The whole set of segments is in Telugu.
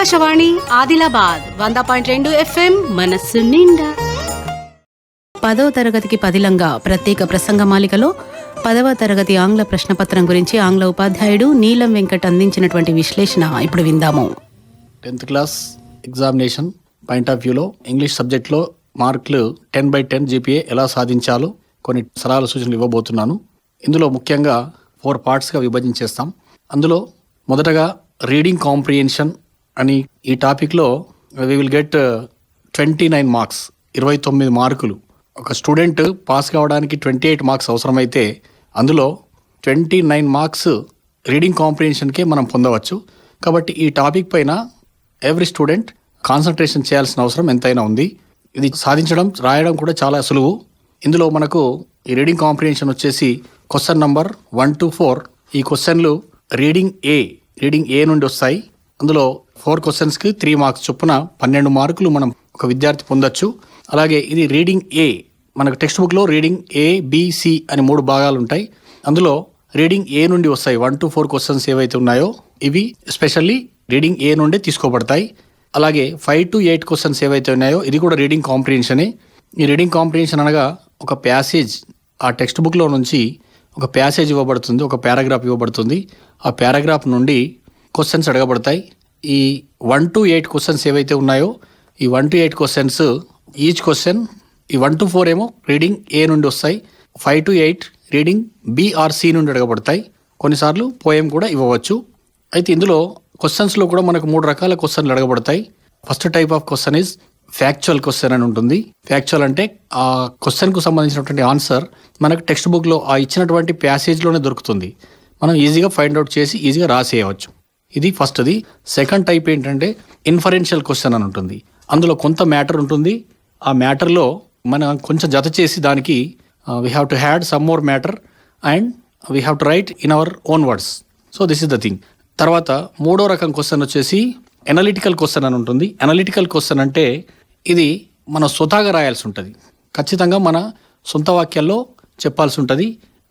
ఆకాశవాణి ఆదిలాబాద్ వంద పాయింట్ రెండు ఎఫ్ఎం మనస్సు నిండా. పదవ తరగతికి పదిలంగా ప్రత్యేక ప్రసంగమాలికలో పదవ తరగతి ఆంగ్ల ప్రశ్నపత్రం గురించి ఆంగ్ల ఉపాధ్యాయుడు నీలం వెంకట్ అందించినటువంటి విశ్లేషణ ఇప్పుడు విందాము. Tenth class examination point of వ్యూలో ఇంగ్లీష్ సబ్జెక్ట్లో మార్కులు టెన్ బై టెన్ జీపీఏ ఎలా సాధించాలో కొన్ని సలహాల సూచనలు ఇవ్వబోతున్నాను. ఇందులో ముఖ్యంగా ఫోర్ పార్ట్స్గా విభజించేస్తాం. అందులో మొదటగా రీడింగ్ కాంప్రిహెన్షన్ అని ఈ టాపిక్లో we will get twenty nine marks ఇరవై తొమ్మిది మార్కులు. ఒక స్టూడెంట్ పాస్ కావడానికి ట్వంటీ ఎయిట్ మార్క్స్ అవసరమైతే అందులో ట్వంటీ నైన్ మార్క్స్ రీడింగ్ కాంపిటీషన్కే మనం పొందవచ్చు. కాబట్టి ఈ టాపిక్ పైన ఎవ్రీ స్టూడెంట్ కాన్సన్ట్రేషన్ చేయాల్సిన అవసరం ఎంతైనా ఉంది. ఇది సాధించడం రాయడం కూడా చాలా సులువు. ఇందులో మనకు ఈ రీడింగ్ కాంపిటీషన్ వచ్చేసి question number one to four ఈ క్వశ్చన్లు రీడింగ్ ఏ రీడింగ్ ఏ నుండి వస్తాయి. అందులో ఫోర్ క్వశ్చన్స్కి త్రీ మార్క్స్ చొప్పున పన్నెండు మార్కులు మనం ఒక విద్యార్థి పొందొచ్చు. అలాగే ఇది రీడింగ్ ఏ మనకు టెక్స్ట్ బుక్లో రీడింగ్ ఏ బిసి అని మూడు భాగాలు ఉంటాయి అందులో రీడింగ్ ఏ నుండి వస్తాయి. వన్ టు ఫోర్ క్వశ్చన్స్ ఏవైతే ఉన్నాయో ఇవి స్పెషల్లీ రీడింగ్ ఏ నుండి తీసుకోబడతాయి. అలాగే ఫైవ్ టు ఎయిట్ క్వశ్చన్స్ ఏవైతే ఉన్నాయో ఇది కూడా రీడింగ్ కాంప్రిహెన్షనే ఈ రీడింగ్ కాంప్రిహెన్షన్ అనగా ఒక ప్యాసేజ్ ఆ టెక్స్ట్ బుక్లో నుంచి ఒక ప్యాసేజ్ ఇవ్వబడుతుంది ఒక పారాగ్రాఫ్ ఇవ్వబడుతుంది. ఆ పారాగ్రాఫ్ నుండి క్వశ్చన్స్ అడగబడతాయి. ఈ వన్ టు ఎయిట్ క్వశ్చన్స్ ఏవైతే ఉన్నాయో ఈ one to eight questions each question ఈ వన్ టు ఫోర్ ఏమో రీడింగ్ ఏ నుండి వస్తాయి five to eight reading B R C నుండి అడగబడతాయి. కొన్నిసార్లు పోయం కూడా ఇవ్వవచ్చు. అయితే ఇందులో క్వశ్చన్స్లో కూడా మనకు మూడు రకాల క్వశ్చన్లు అడగబడతాయి. First type of question is factual question అని ఉంటుంది. ఫ్యాక్చువల్ అంటే ఆ క్వశ్చన్కు సంబంధించినటువంటి ఆన్సర్ మనకు టెక్స్ట్ బుక్లో ఆ ఇచ్చినటువంటి ప్యాసేజ్లోనే దొరుకుతుంది. మనం ఈజీగా ఫైండ్ అవుట్ చేసి ఈజీగా రాసేయవచ్చు. ఇది ఫస్ట్ది. సెకండ్ టైప్ ఏంటంటే ఇన్ఫరెన్షియల్ క్వశ్చన్ అని ఉంటుంది. అందులో కొంత మ్యాటర్ ఉంటుంది. ఆ మ్యాటర్లో మనం కొంచెం జత చేసి దానికి we have to had some more matter and we have to write in our own words so this is the thing తర్వాత మూడో రకం క్వశ్చన్ వచ్చేసి ఎనలిటికల్ క్వశ్చన్ అని ఉంటుంది. ఎనలిటికల్ క్వశ్చన్ అంటే ఇది మన స్వతహాగా రాయాల్సి ఉంటుంది. ఖచ్చితంగా మన సొంత వాక్యాల్లో చెప్పాల్సి ఉంటుంది.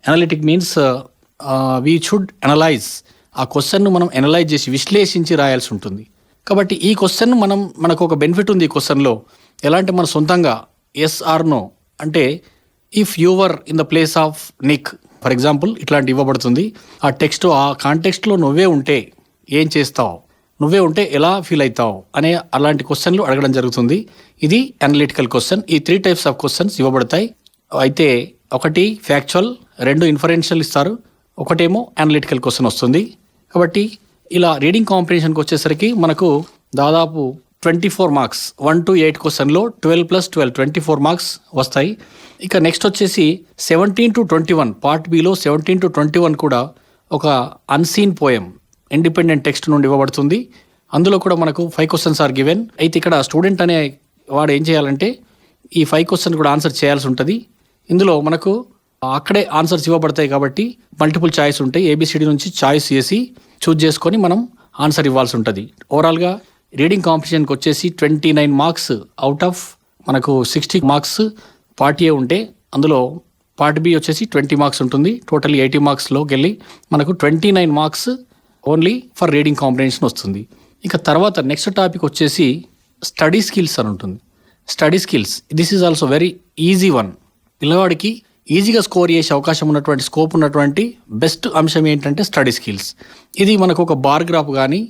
Analytic means we should analyse ఆ క్వశ్చన్ను మనం అనలైజ్ చేసి విశ్లేషించి రాయాల్సి ఉంటుంది. కాబట్టి ఈ క్వశ్చన్ మనం మనకు ఒక బెనిఫిట్ ఉంది ఈ క్వశ్చన్లో ఎలా అంటే మన సొంతంగా ఎస్ ఆర్ నో అంటే if you're in the place of Nick for example ఇట్లాంటి ఇవ్వబడుతుంది. ఆ టెక్స్ట్ ఆ కాంటెక్స్ట్లో నువ్వే ఉంటే ఏం చేస్తావు? నువ్వే ఉంటే ఎలా ఫీల్ అవుతావు? అనే అలాంటి క్వశ్చన్లు అడగడం జరుగుతుంది. ఇది అనలిటికల్ క్వశ్చన్ ఈ త్రీ టైప్స్ ఆఫ్ క్వశ్చన్స్ ఇవ్వబడతాయి. అయితే ఒకటి ఫ్యాక్చువల్ రెండు ఇన్ఫరెన్షియల్ ఇస్తారు. ఒకటేమో అనలిటికల్ క్వశ్చన్ వస్తుంది. కాబట్టి ఇలా రీడింగ్ కాంపిటీషన్కి వచ్చేసరికి మనకు దాదాపు twenty four marks one to eight క్వశ్చన్లో twelve plus twelve twenty four marks వస్తాయి. ఇక నెక్స్ట్ వచ్చేసి seventeen to twenty one part below seventeen to twenty one కూడా ఒక అన్సీన్ పోయం ఇండిపెండెంట్ టెక్స్ట్ నుండి ఇవ్వబడుతుంది. అందులో కూడా మనకు ఫైవ్ క్వశ్చన్స్ ఆర్ గివెన్ అయితే ఇక్కడ స్టూడెంట్ అనే వాడు ఏం చేయాలంటే ఈ ఫైవ్ క్వశ్చన్ కూడా ఆన్సర్ చేయాల్సి ఉంటుంది. ఇందులో మనకు అక్కడే ఆన్సర్స్ ఇవ్వబడతాయి కాబట్టి మల్టిపుల్ చాయిస్ ఉంటాయి. ఏబిసిడి నుంచి చాయిస్ చేసి చూజ్ చేసుకొని మనం ఆన్సర్ ఇవ్వాల్సి ఉంటుంది. ఓవరాల్గా రీడింగ్ కాంపిటీషన్కి వచ్చేసి twenty nine marks out of మనకు సిక్స్టీ మార్క్స్ పార్ట్ ఏ ఉంటే అందులో పార్ట్ బి వచ్చేసి ట్వంటీ మార్క్స్ ఉంటుంది. టోటల్ ఎయిటీ మార్క్స్లోకి వెళ్ళి మనకు twenty nine marks only for reading competition వస్తుంది. ఇక తర్వాత నెక్స్ట్ టాపిక్ వచ్చేసి స్టడీ స్కిల్స్ అని ఉంటుంది. Study skills this is also very easy one పిల్లవాడికి ఈజీగా స్కోర్ చేసే అవకాశం ఉన్నటువంటి స్కోప్ ఉన్నటువంటి బెస్ట్ అంశం ఏంటంటే స్టడీ స్కిల్స్. ఇది మనకు ఒక బార్ గ్రాఫ్ కానీ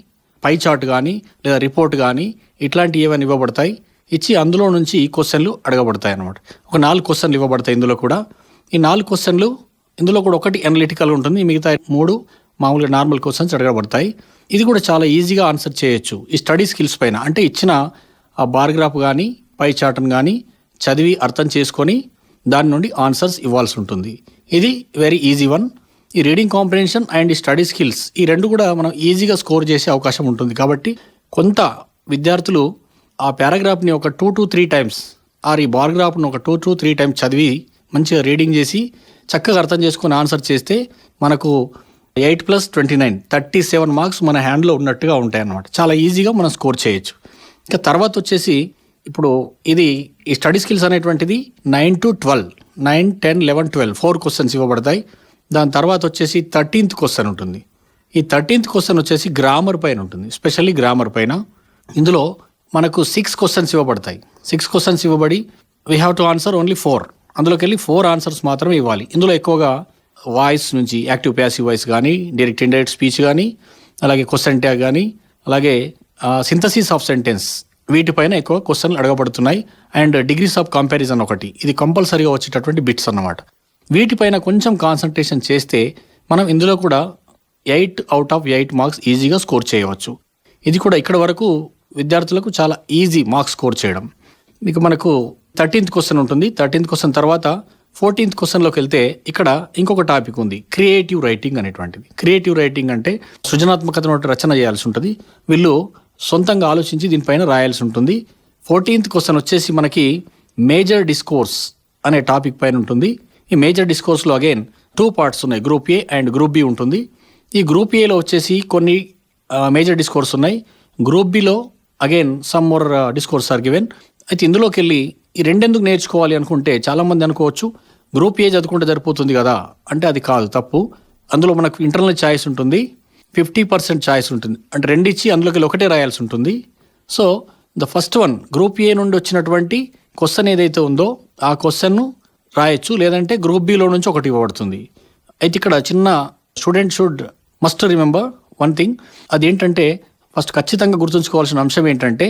పై చార్ట్ కానీ లేదా రిపోర్ట్ కానీ ఇట్లాంటివి ఏమైనా ఇవ్వబడతాయి. ఇచ్చి అందులో నుంచి ఈ క్వశ్చన్లు అడగబడతాయి అన్నమాట. ఒక నాలుగు క్వశ్చన్లు ఇవ్వబడతాయి ఇందులో కూడా. ఈ నాలుగు క్వశ్చన్లు ఇందులో కూడా ఒకటి అనలిటికల్ ఉంటుంది మిగతా మూడు మామూలుగా నార్మల్ క్వశ్చన్స్ అడగబడతాయి. ఇది కూడా చాలా ఈజీగా ఆన్సర్ చేయొచ్చు. ఈ స్టడీ స్కిల్స్ పైన అంటే ఇచ్చిన ఆ బార్గ్రాఫ్ కానీ పై చార్ట్ని కానీ చదివి అర్థం చేసుకొని దాని నుండి ఆన్సర్స్ ఇవ్వాల్సి ఉంటుంది. ఇది వెరీ ఈజీ వన్ ఈ reading comprehension and study skills ఈ రెండు కూడా మనం ఈజీగా స్కోర్ చేసే అవకాశం ఉంటుంది. కాబట్టి కొంత విద్యార్థులు ఆ పారాగ్రాఫ్ని ఒక two to three times or ఈ బార్గ్రాఫ్ను ఒక టూ టు త్రీ టైమ్స్ చదివి మంచిగా రీడింగ్ చేసి చక్కగా అర్థం చేసుకుని ఆన్సర్ చేస్తే మనకు eight plus twenty nine thirty seven marks మన హ్యాండ్లో ఉన్నట్టుగా ఉంటాయి అన్నమాట చాలా ఈజీగా మనం స్కోర్ చేయొచ్చు. ఇంకా తర్వాత వచ్చేసి ఇప్పుడు ఇది ఈ స్టడీ స్కిల్స్ అనేటువంటిది nine to twelve nine ten eleven twelve four questions ఇవ్వబడతాయి. దాని తర్వాత వచ్చేసి థర్టీన్త్ క్వశ్చన్ ఉంటుంది. ఈ థర్టీన్త్ క్వశ్చన్ వచ్చేసి గ్రామర్ పైన ఉంటుంది స్పెషల్లీ గ్రామర్ పైన. ఇందులో మనకు సిక్స్ క్వశ్చన్స్ ఇవ్వబడతాయి. Six questions ఇవ్వబడి we have to answer only four అందులోకి వెళ్ళి ఫోర్ ఆన్సర్స్ మాత్రమే ఇవ్వాలి. ఇందులో ఎక్కువగా వాయిస్ నుంచి యాక్టివ్ ప్యాసివ్ వాయిస్ కానీ డైరెక్ట్ ఇండైరెక్ట్ స్పీచ్ కానీ అలాగే క్వశ్చన్ ట్యాగ్ కానీ అలాగే సింథసిస్ ఆఫ్ సెంటెన్స్ వీటిపైన ఎక్కువ క్వశ్చన్లు అడగబడుతున్నాయి. అండ్ డిగ్రీస్ ఆఫ్ కంపారిజన్ ఒకటి. ఇది కంపల్సరీగా వచ్చేటటువంటి బిట్స్ అన్నమాట. వీటిపైన కొంచెం కాన్సన్ట్రేషన్ చేస్తే మనం ఇందులో కూడా eight out of eight marks ఈజీగా స్కోర్ చేయవచ్చు. ఇది కూడా ఇక్కడ వరకు విద్యార్థులకు చాలా ఈజీ మార్క్స్ స్కోర్ చేయడం. మీకు మనకు థర్టీన్త్ క్వశ్చన్ ఉంటుంది. థర్టీన్త్ క్వశ్చన్ తర్వాత ఫోర్టీన్త్ క్వశ్చన్లోకి వెళ్తే ఇక్కడ ఇంకొక టాపిక్ ఉంది. క్రియేటివ్ రైటింగ్ అనేటువంటిది. క్రియేటివ్ రైటింగ్ అంటే సృజనాత్మకతను రచన చేయాల్సి ఉంటుంది. వీళ్ళు సొంతంగా ఆలోచించి దీనిపైన రాయాల్సి ఉంటుంది. ఫోర్టీన్త్ క్వశ్చన్ వచ్చేసి మనకి మేజర్ డిస్కోర్స్ అనే టాపిక్ పైన ఉంటుంది. ఈ మేజర్ డిస్కోర్స్లో అగైన్ టూ పార్ట్స్ ఉన్నాయి. Group A and group B ఉంటుంది. ఈ గ్రూప్ ఏలో వచ్చేసి కొన్ని మేజర్ డిస్కోర్స్ ఉన్నాయి. Group below again some more discourse are given. అయితే ఇందులోకి వెళ్ళి ఈ రెండెందుకు నేర్చుకోవాలి అనుకుంటే చాలామంది అనుకోవచ్చు గ్రూప్ ఏ చదువుకుంటే సరిపోతుంది కదా? అంటే అది కాదు తప్పు. అందులో మనకు ఇంటర్నల్ ఛాయిస్ ఉంటుంది. ఫిఫ్టీ పర్సెంట్ ఛాయిస్ ఉంటుంది. అంటే రెండు ఇచ్చి అందులోకి ఒకటే రాయాల్సి ఉంటుంది. So the first one group A నుండి వచ్చినటువంటి క్వశ్చన్ ఏదైతే ఉందో ఆ క్వశ్చన్ను రాయొచ్చు. లేదంటే గ్రూప్ బిలో నుంచి ఒకటి ఇవ్వబడుతుంది. అయితే ఇక్కడ చిన్న student should must remember one thing అదేంటంటే ఫస్ట్ ఖచ్చితంగా గుర్తుంచుకోవాల్సిన అంశం ఏంటంటే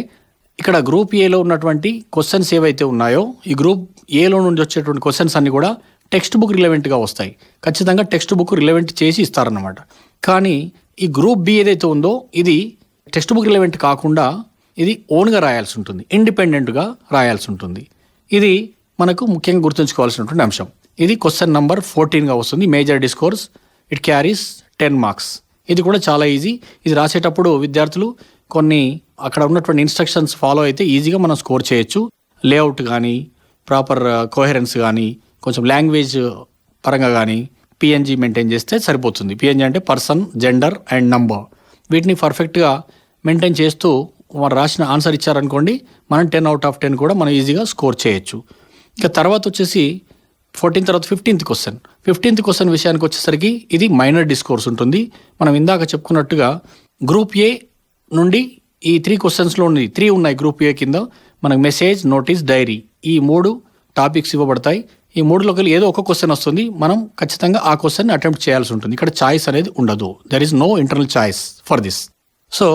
ఇక్కడ గ్రూప్ ఏలో ఉన్నటువంటి క్వశ్చన్స్ ఏవైతే ఉన్నాయో ఈ గ్రూప్ ఏలో నుండి వచ్చేటువంటి క్వశ్చన్స్ అన్ని కూడా టెక్స్ట్ బుక్ రిలవెంట్గా వస్తాయి. ఖచ్చితంగా టెక్స్ట్ బుక్ రిలవెంట్ చేసి ఇస్తారన్నమాట. కానీ ఈ గ్రూప్ బి ఏదైతే ఉందో ఇది టెక్స్ట్ బుక్ రిలవెంట్ కాకుండా ఇది ఓన్గా రాయాల్సి ఉంటుంది. ఇండిపెండెంట్గా రాయాల్సి ఉంటుంది. ఇది మనకు ముఖ్యంగా గుర్తుంచుకోవాల్సినటువంటి అంశం. ఇది క్వశ్చన్ నెంబర్ ఫోర్టీన్గా వస్తుంది. Major discourse it carries ten marks ఇది కూడా చాలా ఈజీ. ఇది రాసేటప్పుడు విద్యార్థులు కొన్ని అక్కడ ఉన్నటువంటి ఇన్స్ట్రక్షన్స్ ఫాలో అయితే ఈజీగా మనం స్కోర్ చేయొచ్చు. లేఅవుట్ కానీ ప్రాపర్ uh, కోహెరెన్స్ కానీ కొంచెం లాంగ్వేజ్ పరంగా కానీ పిఎన్జీ మెయింటైన్ చేస్తే సరిపోతుంది. పిఎన్జీ అంటే పర్సన్ జెండర్ అండ్ నంబర్ వీటిని పర్ఫెక్ట్గా మెయింటైన్ చేస్తూ వారు రాసిన ఆన్సర్ ఇచ్చారనుకోండి మనం టెన్ అవుట్ ఆఫ్ టెన్ కూడా మనం ఈజీగా స్కోర్ చేయొచ్చు. ఇక తర్వాత వచ్చేసి ఫోర్టీన్ తర్వాత ఫిఫ్టీన్త్ క్వశ్చన్ ఫిఫ్టీన్త్ క్వశ్చన్ విషయానికి వచ్చేసరికి ఇది మైనర్ డిస్కోర్స్ ఉంటుంది. మనం ఇందాక చెప్పుకున్నట్టుగా గ్రూప్ ఏ నుండి ఈ త్రీ క్వశ్చన్స్లో త్రీ ఉన్నాయి గ్రూప్ ఏ కింద. మనకు మెసేజ్ నోటీస్ డైరీ ఈ మూడు టాపిక్స్ ఇవ్వబడతాయి. ఈ మూడులోకి ఏదో ఒక క్వశ్చన్ వస్తుంది. మనం ఖచ్చితంగా ఆ క్వశ్చన్ అటెంప్ట్ చేయాల్సి ఉంటుంది. ఇక్కడ చాయిస్ అనేది ఉండదు. There is no internal choice for this so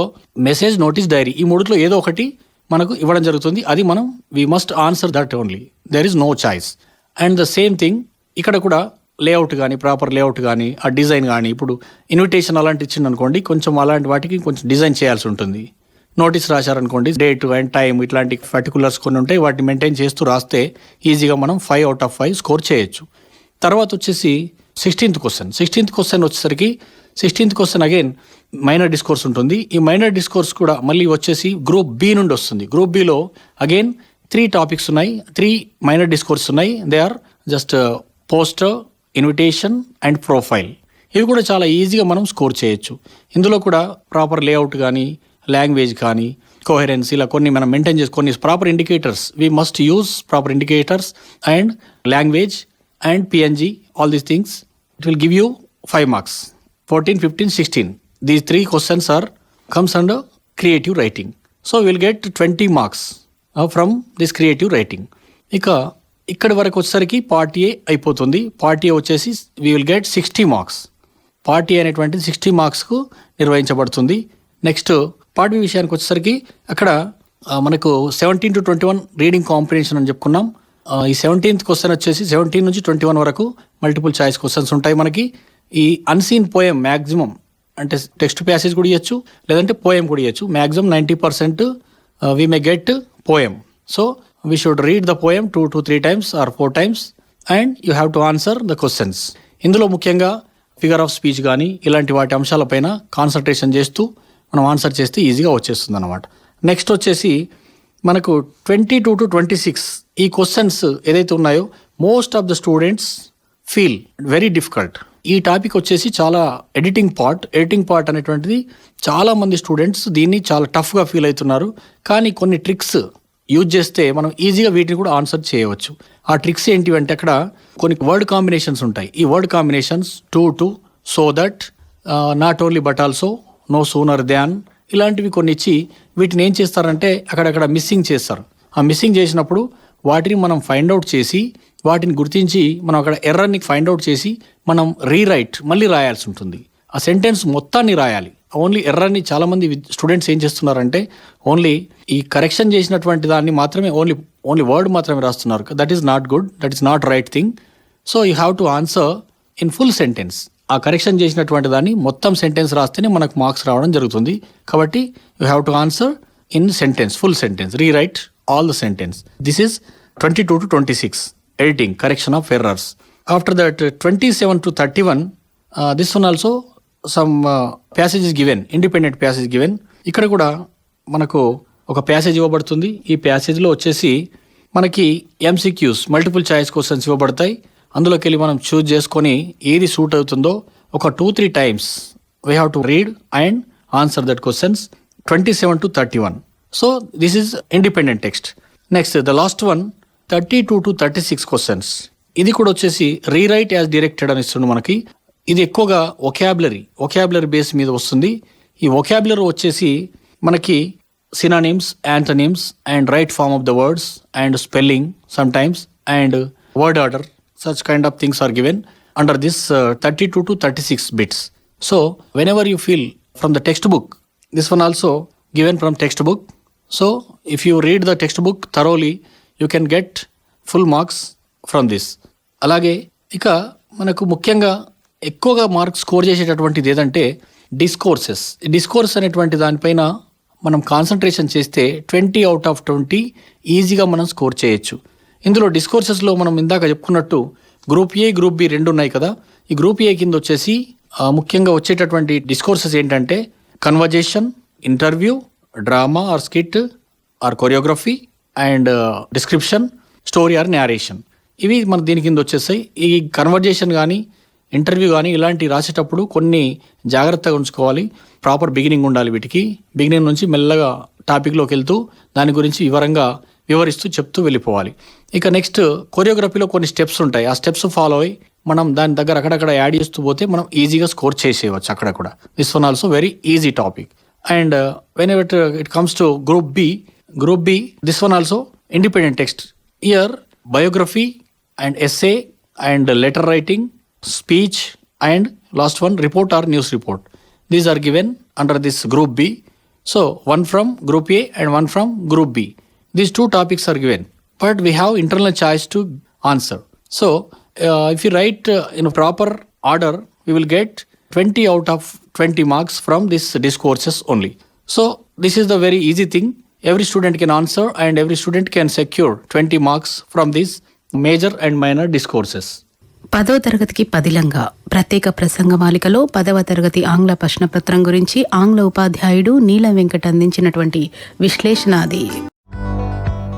message notice diary ఈ మూడిట్లో ఏదో ఒకటి మనకు ఇవ్వడం జరుగుతుంది. అది మనం we must answer that only there is no choice and the same thing ఇక్కడ కూడా లేఅవుట్ కానీ ప్రాపర్ లేఅవుట్ కానీ ఆ డిజైన్ కానీ ఇప్పుడు ఇన్విటేషన్ అలాంటి ఇచ్చిందనుకోండి కొంచెం అలాంటి వాటికి కొంచెం డిజైన్ చేయాల్సి ఉంటుంది. నోటీస్ రాశారనుకోండి డేట్ అండ్ టైం ఇట్లాంటి పర్టికులర్స్ కొన్ని ఉంటాయి వాటిని మెయింటైన్ చేస్తూ రాస్తే ఈజీగా మనం five out of five score చేయొచ్చు. తర్వాత వచ్చేసి సిక్స్టీన్త్ క్వశ్చన్ సిక్స్టీన్త్ క్వశ్చన్ వచ్చేసరికి sixteenth question again minor discourse ఉంటుంది. ఈ మైనర్ డిస్కోర్స్ కూడా మళ్ళీ వచ్చేసి గ్రూప్ బి నుండి వస్తుంది. గ్రూప్ బిలో అగైన్ త్రీ టాపిక్స్ ఉన్నాయి. త్రీ మైనర్ డిస్కోర్స్ ఉన్నాయి. They are just poster invitation and profile ఇవి కూడా చాలా ఈజీగా మనం స్కోర్ చేయొచ్చు. ఇందులో కూడా ప్రాపర్ లేఅవుట్ కానీ లాంగ్వేజ్ కానీ కోహెరెన్స్ ఇలా కొన్ని మనం మెయింటైన్ చేసి కొన్ని proper indicators we must use proper indicators and language and P N G all these things it will give you five marks fourteen fifteen sixteen these three questions are comes and creative writing so will get twenty marks from this creative writing ఇక ఇక్కడి వరకు వచ్చేసరికి పార్ట్ ఏ అయిపోతుంది. పార్ట్ ఏ వచ్చేసి we will get sixty marks part A అనేటువంటిది సిక్స్టీ మార్క్స్కు నిర్వహించబడుతుంది. నెక్స్ట్ పార్ట్ విషయానికి వచ్చేసరికి అక్కడ మనకు seventeen to twenty one reading competition అని చెప్పుకున్నాం. ఈ సెవెంటీన్త్ క్వశ్చన్ వచ్చేసి సెవెంటీన్ నుంచి ట్వంటీ వన్ వరకు మల్టిపుల్ చాయిస్ క్వశ్చన్స్ ఉంటాయి మనకి. ఈ అన్సీన్ పోయం మ్యాక్సిమం అంటే టెక్స్ట్ ప్యాసేజ్ కూడా ఇవ్వచ్చు లేదంటే పోయం కూడా ఇవ్వచ్చు maximum ninety percent we may get poem so we should read the poem two to three times or four times and you have to answer the questions ఇందులో ముఖ్యంగా ఫిగర్ ఆఫ్ స్పీచ్ కానీ ఇలాంటి వాటి అంశాలపైన కాన్సన్ట్రేషన్ చేస్తూ మనం ఆన్సర్ చేస్తే ఈజీగా వచ్చేస్తుంది అనమాట నెక్స్ట్ వచ్చేసి మనకు twenty two to twenty six ఈ క్వశ్చన్స్ ఏదైతే ఉన్నాయో most of the students feel very difficult ఈ టాపిక్ వచ్చేసి చాలా ఎడిటింగ్ పార్ట్ ఎడిటింగ్ పార్ట్ అనేటువంటిది చాలామంది స్టూడెంట్స్ దీన్ని చాలా టఫ్గా ఫీల్ అవుతున్నారు. కానీ కొన్ని ట్రిక్స్ యూజ్ చేస్తే మనం ఈజీగా వీటిని కూడా ఆన్సర్ చేయవచ్చు. ఆ ట్రిక్స్ ఏంటివంటే అక్కడ కొన్ని వర్డ్ కాంబినేషన్స్ ఉంటాయి. ఈ word combinations to to so that not only but also no sooner than ఇలాంటివి కొన్ని ఇచ్చి వీటిని ఏం చేస్తారంటే అక్కడక్కడ మిస్సింగ్ చేస్తారు. ఆ మిస్సింగ్ చేసినప్పుడు వాటిని మనం ఫైండ్ అవుట్ చేసి వాటిని గుర్తించి మనం అక్కడ ఎర్రర్ని ఫైండ్ అవుట్ చేసి మనం రీరైట్ మళ్ళీ రాయాల్సి ఉంటుంది. ఆ సెంటెన్స్ మొత్తాన్ని రాయాలి. ఓన్లీ ఎర్రర్ని చాలామంది స్టూడెంట్స్ ఏం చేస్తున్నారంటే ఓన్లీ ఈ కరెక్షన్ చేసినటువంటి దాన్ని మాత్రమే ఓన్లీ ఓన్లీ వర్డ్ మాత్రమే రాస్తున్నారు. That is not good that is not right thing so you have to answer in full sentence ఆ కరెక్షన్ చేసినటువంటి దాన్ని మొత్తం సెంటెన్స్ రాస్తేనే మనకు మార్క్స్ రావడం జరుగుతుంది. కాబట్టి you have to answer in sentence full sentence rewrite all the sentence this is twenty two to twenty six editing correction of errors after that twenty seven to thirty one this one also some passage given independent passage given ఇక్కడ కూడా మనకు ఒక ప్యాసేజ్ ఇవ్వబడుతుంది. ఈ ప్యాసేజ్లో వచ్చేసి మనకి ఎంసీక్యూస్ మల్టిపుల్ చాయిస్ క్వశ్చన్స్ ఇవ్వబడతాయి. అందులోకి వెళ్ళి మనం చూజ్ చేసుకొని ఏది సూట్ అవుతుందో ఒక two three times we have to read and answer that questions twenty seven to thirty one so this is independent text next the last one thirty two to thirty six questions ఇది కూడా వచ్చేసి రీరైట్ యాజ్ డైరెక్టెడ్ అని ఇస్తుంది మనకి. ఇది ఎక్కువగా ఒకాబులరీ ఒకాబులరీ బేస్ మీద వస్తుంది. ఈ ఒకాబులరీ వచ్చేసి మనకి synonyms antonyms and right form of the words and spelling some times and word order such kind of things are given under this uh, 32 to 36 bits so whenever you feel from the textbook this one also given from textbook so if you read the textbook thoroughly you can get full marks from this అలాగే ఇక మనకు ముఖ్యంగా ఎక్కువగా మార్క్స్ స్కోర్ చేసేటటువంటిది ఏదంటే డిస్కోర్సెస్ డిస్కోర్స్ అనేటువంటి దానిపైన మనం కాన్సన్ట్రేషన్ చేస్తే ట్వంటీ అవుట్ ఆఫ్ ట్వంటీ ఈజీగా మనం స్కోర్ చేయొచ్చు ఇందులో డిస్కోర్సెస్లో మనం ఇందాక చెప్పుకున్నట్టు గ్రూప్ ఏ గ్రూప్ బి రెండు ఉన్నాయి కదా. ఈ గ్రూప్ ఏ కింద వచ్చేసి ముఖ్యంగా వచ్చేటటువంటి డిస్కోర్సెస్ ఏంటంటే conversation interview drama or skit or choreography and description story or narration ఇవి మన దీని కింద వచ్చేస్తాయి. ఈ కన్వర్జేషన్ కానీ ఇంటర్వ్యూ కానీ ఇలాంటి రాసేటప్పుడు కొన్ని జాగ్రత్తగా ఉంచుకోవాలి. ప్రాపర్ బిగినింగ్ ఉండాలి వీటికి. బిగినింగ్ నుంచి మెల్లగా టాపిక్లోకి వెళ్తూ దాని గురించి వివరంగా వివరిస్తూ చెప్తూ వెళ్ళిపోవాలి. ఇక నెక్స్ట్ కొరియోగ్రఫీలో కొన్ని స్టెప్స్ ఉంటాయి. ఆ స్టెప్స్ ఫాలో అయ్యి మనం దాని దగ్గర అక్కడక్కడ యాడ్ చేస్తూ పోతే మనం ఈజీగా స్కోర్ చేసేయవచ్చు అక్కడ కూడా. This one also very easy topic and when it it comes to group B group B this one also independent text year biography and essay and letter writing speech and last one report or news report these are given under this group B so one from group A and one from group B these two topics are given but we have internal choice to answer so uh, if you write uh, in a proper order we will get 20 out of 20 marks from this discourses only so this is the very easy thing every student can answer and every student can secure 20 marks from these major and minor discourses పదో తరగతికి పదిలంగా ప్రత్యేక ప్రసంగమాలికలో పదవ తరగతి ఆంగ్ల ప్రశ్నపత్రం గురించి ఆంగ్ల ఉపాధ్యాయుడు నీల వెంకట్ అందించినటువంటి విశ్లేషణ అది